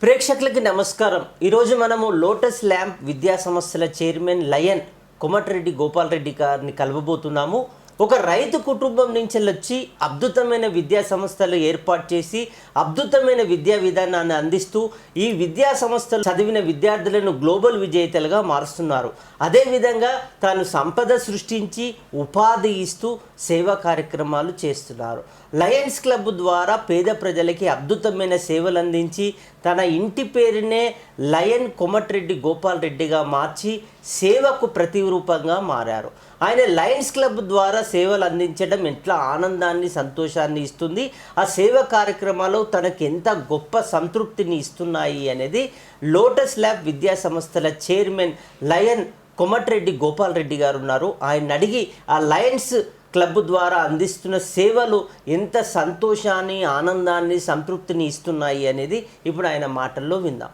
ప్రేక్షకులకి నమస్కారం. ఈరోజు మనము లోటస్ ల్యాంప్ విద్యా సంస్థల చైర్మన్ లయన్ కొమటిరెడ్డి గోపాల్ రెడ్డి గారిని కలవబోతున్నాము. ఒక రైతు కుటుంబం నుంచి వచ్చి అద్భుతమైన విద్యా సంస్థలు ఏర్పాటు చేసి అద్భుతమైన విద్యా విధానాన్ని అందిస్తూ ఈ విద్యా సంస్థలు చదివిన విద్యార్థులను గ్లోబల్ విజేతలుగా మారుస్తున్నారు. అదేవిధంగా తాను సంపద సృష్టించి ఉపాధి ఇస్తూ సేవా కార్యక్రమాలు చేస్తున్నారు. లయన్స్ క్లబ్ ద్వారా పేద ప్రజలకి అద్భుతమైన సేవలు అందించి తన ఇంటి పేరునే లయన్ కొమటిరెడ్డి గోపాల్ రెడ్డిగా మార్చి సేవకు ప్రతిరూపంగా మారారు. ఆయన లయన్స్ క్లబ్ ద్వారా సేవలు అందించడం ఎట్లా ఆనందాన్ని సంతోషాన్ని ఇస్తుంది? ఆ సేవ కార్యక్రమాలు తనకు ఎంత గొప్ప సంతృప్తిని ఇస్తున్నాయి అనేది లోటస్ ల్యాబ్ విద్యా సంస్థల చైర్మన్ లయన్ కొమటిరెడ్డి గోపాల్ రెడ్డి గారు ఉన్నారు. ఆయన అడిగి ఆ లయన్స్ క్లబ్ ద్వారా అందిస్తున్న సేవలు ఎంత సంతోషాన్ని ఆనందాన్ని సంతృప్తిని ఇస్తున్నాయి అనేది ఇప్పుడు ఆయన మాటల్లో విందాం.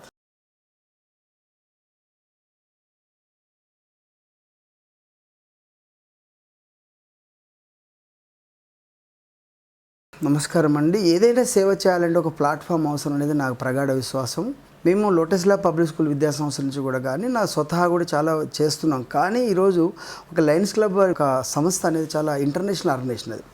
నమస్కారం అండి ఏదైనా సేవ చేయాలంటే ఒక ప్లాట్ఫామ్ అవసరం అనేది నాకు ప్రగాఢ విశ్వాసం. మేము లోటస్ ల్యాబ్ పబ్లిక్ స్కూల్ విద్యా సంస్థ నుంచి కూడా కానీ నా స్వతహా కూడా చాలా చేస్తున్నాం. కానీ ఈరోజు ఒక లయన్స్ క్లబ్ ఒక సంస్థ అనేది చాలా ఇంటర్నేషనల్ ఆర్గనైజేషన్ అది.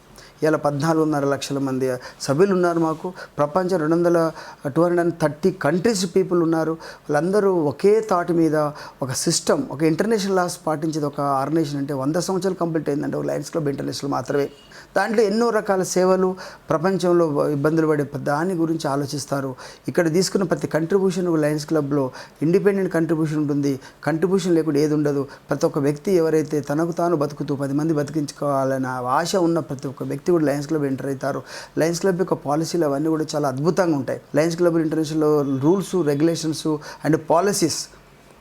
ఇలా పద్నాలుగున్నర లక్షల మంది సభ్యులు ఉన్నారు మాకు. ప్రపంచం రెండు వందల two hundred and thirty countries people ఉన్నారు. వాళ్ళందరూ ఒకే థాట్ మీద ఒక సిస్టమ్ ఒక ఇంటర్నేషనల్ లాస్ పాటించేది ఒక ఆర్గనైజేషన్ అంటే వంద సంవత్సరాలు కంప్లీట్ అయిందంటే ఒక లయన్స్ క్లబ్ ఇంటర్నేషనల్ మాత్రమే. దాంట్లో ఎన్నో రకాల సేవలు ప్రపంచంలో ఇబ్బందులు పడే దాని గురించి ఆలోచిస్తారు. ఇక్కడ తీసుకున్న ప్రతి కంట్రిబ్యూషన్ లయన్స్ క్లబ్లో ఇండిపెండెంట్ కంట్రిబ్యూషన్ ఉంటుంది. కంట్రిబ్యూషన్ లేకుండా ఏది ఉండదు. ప్రతి ఒక్క వ్యక్తి ఎవరైతే తనకు తాను బతుకుతూ పది మంది బతికించుకోవాలన్న ఆశ ఉన్న ప్రతి ఒక్క వ్యక్తి కూడా లయన్స్ క్లబ్ ఎంటర్ అవుతారు. లయన్స్ క్లబ్ యొక్క పాలసీలు అవన్నీ కూడా చాలా అద్భుతంగా ఉంటాయి. Lions club international rules regulations and policies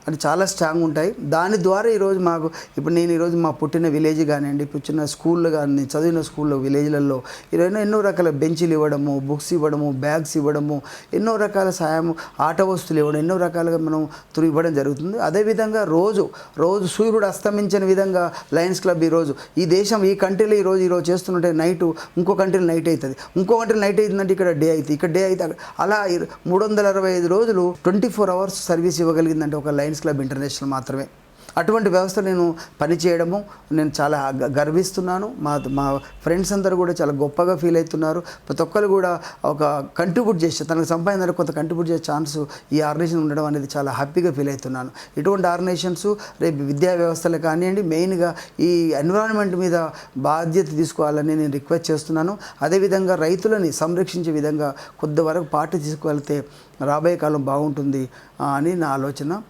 అది చాలా స్ట్రాంగ్ ఉంటాయి. దాని ద్వారా ఈరోజు మాకు ఇప్పుడు నేను ఈరోజు మా పుట్టిన విలేజ్ కానివ్వండి ఇప్పుడు స్కూల్లో కానీ చదివిన స్కూల్లో విలేజ్లలో ఈరోజు ఎన్నో రకాల బెంచీలు ఇవ్వడము బుక్స్ ఇవ్వడము బ్యాగ్స్ ఇవ్వడము ఎన్నో రకాల సాయం ఆట వస్తువులు ఇవ్వడం ఎన్నో రకాలుగా మనం తురు ఇవ్వడం జరుగుతుంది. అదేవిధంగా రోజు రోజు సూర్యుడు అస్తమించిన విధంగా లయన్స్ క్లబ్ ఈరోజు ఈ దేశం ఈ కంట్రీలో ఈరోజు ఈరోజు చేస్తుంటే నైట్ ఇంకో కంట్రీలో నైట్ అవుతుంది. ఇంకో కంట్రీ నైట్ అవుతుందంటే ఇక్కడ డే అవుతుంది. ఇక్కడ డే అయితే అలా మూడు వందల అరవై ఐదు రోజులు ట్వంటీ ఫోర్ అవర్స్ సర్వీస్ ఇవ్వగలిగిందంటే ఒక లైన్స్ లయన్స్ క్లబ్ ఇంటర్నేషనల్ మాత్రమే. అటువంటి వ్యవస్థ నేను పనిచేయడము నేను చాలా గ- గర్విస్తున్నాను. మా మా ఫ్రెండ్స్ అందరూ కూడా చాలా గొప్పగా ఫీల్ అవుతున్నారు. ప్రతి ఒక్కరు కూడా ఒక కంట్రిబ్యూట్ చేసే తనకు సంపాదించిన కొంత కంట్రిబ్యూట్ చేసే ఛాన్స్ ఈ ఆర్గనైజేషన్ ఉండడం అనేది చాలా హ్యాపీగా ఫీల్ అవుతున్నాను. ఇటువంటి ఆర్గనైజేషన్స్ రేపు విద్యా వ్యవస్థలు కానివ్వండి మెయిన్గా ఈ ఎన్విరాన్మెంట్ మీద బాధ్యత తీసుకోవాలని నేను రిక్వెస్ట్ చేస్తున్నాను. అదేవిధంగా రైతులని సంరక్షించే విధంగా కొద్ది వరకు పార్టీ తీసుకువెళ్తే రాబోయే కాలం బాగుంటుంది అని నా ఆలోచన.